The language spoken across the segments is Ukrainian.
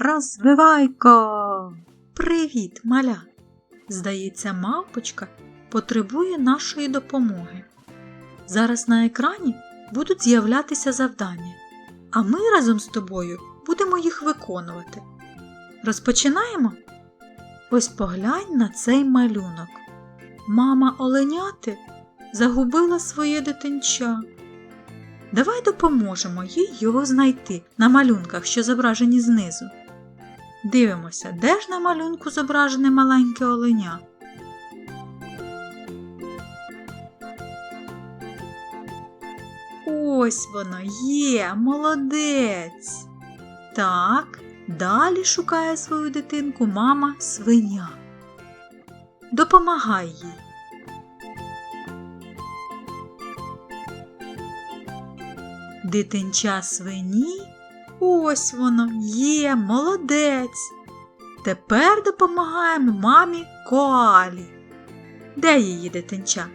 розвивайко. Привіт, маля. Здається, мавпочка потребує нашої допомоги. Зараз на екрані будуть з'являтися завдання, а ми разом з тобою будемо їх виконувати. Розпочинаємо? Ось поглянь на цей малюнок. Мама оленяти загубила своє дитинча. Давай допоможемо їй його знайти на малюнках, що зображені знизу. Дивимося, де ж на малюнку зображене маленьке оленя. Ось воно є, молодець. Так, далі шукає свою дитинку мама свиня. Допомагай їй. Дитинча свині, ось воно є, молодець. Тепер допомагаємо мамі коалі. Де її дитинча?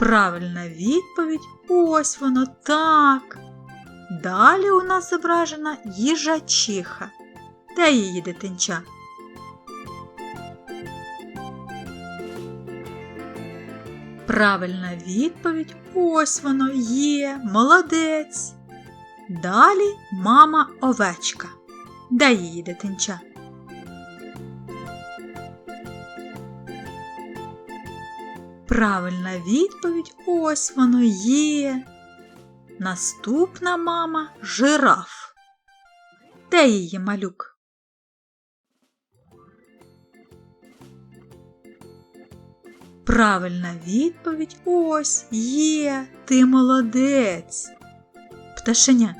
Правильна відповідь ось воно так. Далі у нас зображена їжачиха. Де її дитинча? Правильна відповідь ось воно є, молодець. Далі мама овечка. Де її дитинча? Правильна відповідь ось воно є. Наступна мама жираф. Де її малюк? Правильна відповідь ось є. Ти молодець. Пташеня,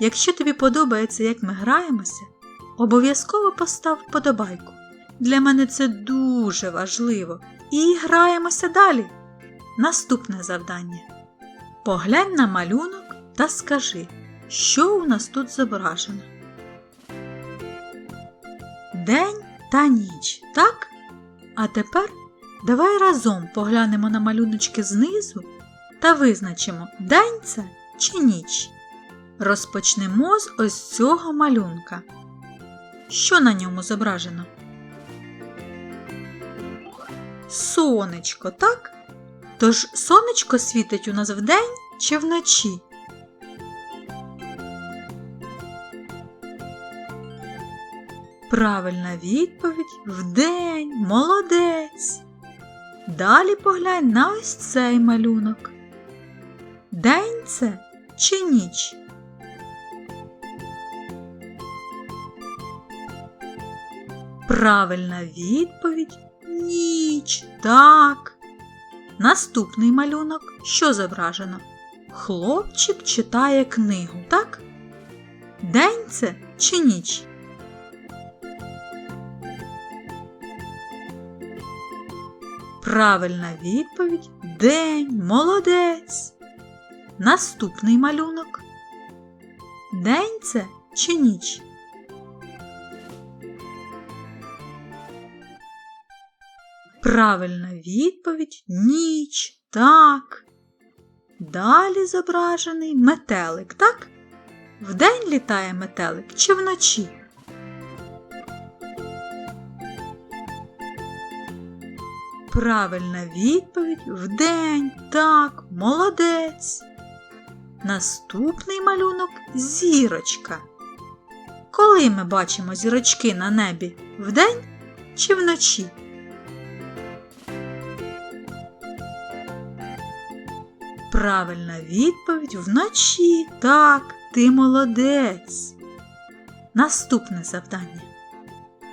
якщо тобі подобається, як ми граємося, обов'язково постав вподобайку. Для мене це дуже важливо. І граємося далі. Наступне завдання. Поглянь на малюнок та скажи, що у нас тут зображено. День та ніч, так? А тепер давай разом поглянемо на малюночки знизу та визначимо, день це чи ніч. Розпочнемо з ось цього малюнка. Що на ньому зображено? Сонечко, так? Тож сонечко світить у нас вдень чи вночі? Правильна відповідь вдень, молодець. Далі поглянь на ось цей малюнок. День це чи ніч? Правильна відповідь ніч. Так. Наступний малюнок що зображено? Хлопчик читає книгу, так? День це чи ніч? Правильна відповідь день, молодець. Наступний малюнок. День це чи ніч? Правильна відповідь ніч. Так. Далі зображений метелик, так? Вдень літає метелик чи вночі? Правильна відповідь вдень. Так, молодець. Наступний малюнок зірочка. Коли ми бачимо зірочки на небі вдень чи вночі? Правильна відповідь вночі. Так, ти молодець. Наступне завдання.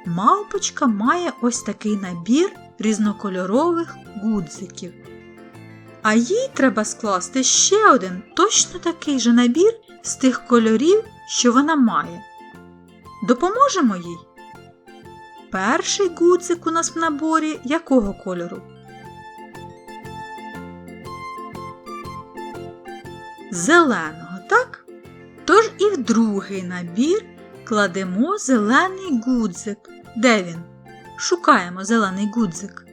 Мавпочка має ось такий набір різнокольорових гудзиків. А їй треба скласти ще один точно такий же набір з тих кольорів, що вона має. Допоможемо їй. Перший гудзик у нас в наборі якого кольору? Зеленого, так? Тож і в другий набір кладемо зелений гудзик. Де він? Шукаємо зелений гудзик.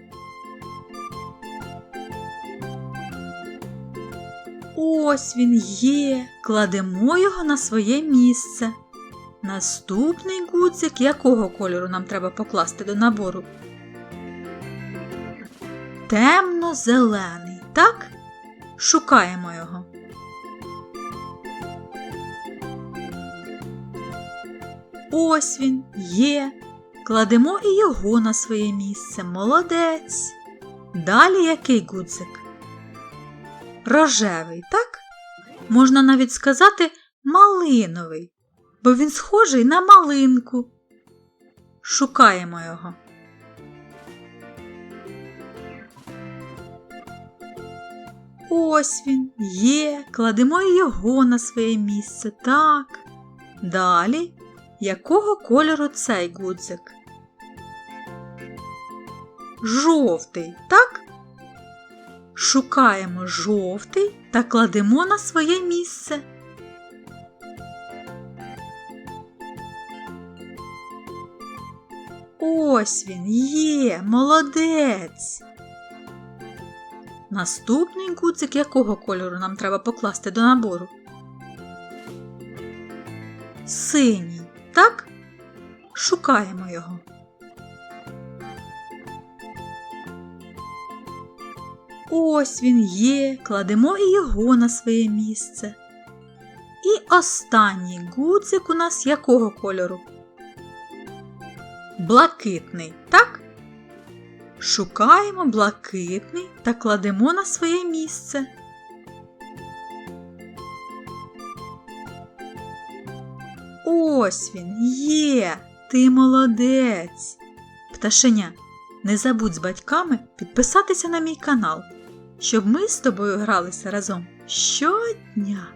Ось він є. Кладемо його на своє місце. Наступний гудзик якого кольору нам треба покласти до набору? Темно-зелений, так? Шукаємо його. Ось він є. Кладемо і його на своє місце. Молодець. Далі який гудзик? Рожевий, так? Можна навіть сказати малиновий, бо він схожий на малинку. Шукаємо його. Ось він є, кладемо його на своє місце. Так. Далі, якого кольору цей гудзик? Жовтий, так? Шукаємо жовтий та кладемо на своє місце. Ось він є, молодець. Наступний гудзик якого кольору нам треба покласти до набору? Синій, так? Шукаємо його. Ось він є, кладемо і його на своє місце. І останній гудзик у нас якого кольору? Блакитний, так? Шукаємо блакитний та кладемо на своє місце. Ось він є, ти молодець. Пташеня, не забудь з батьками підписатися на мій канал, щоб ми з тобою гралися разом щодня.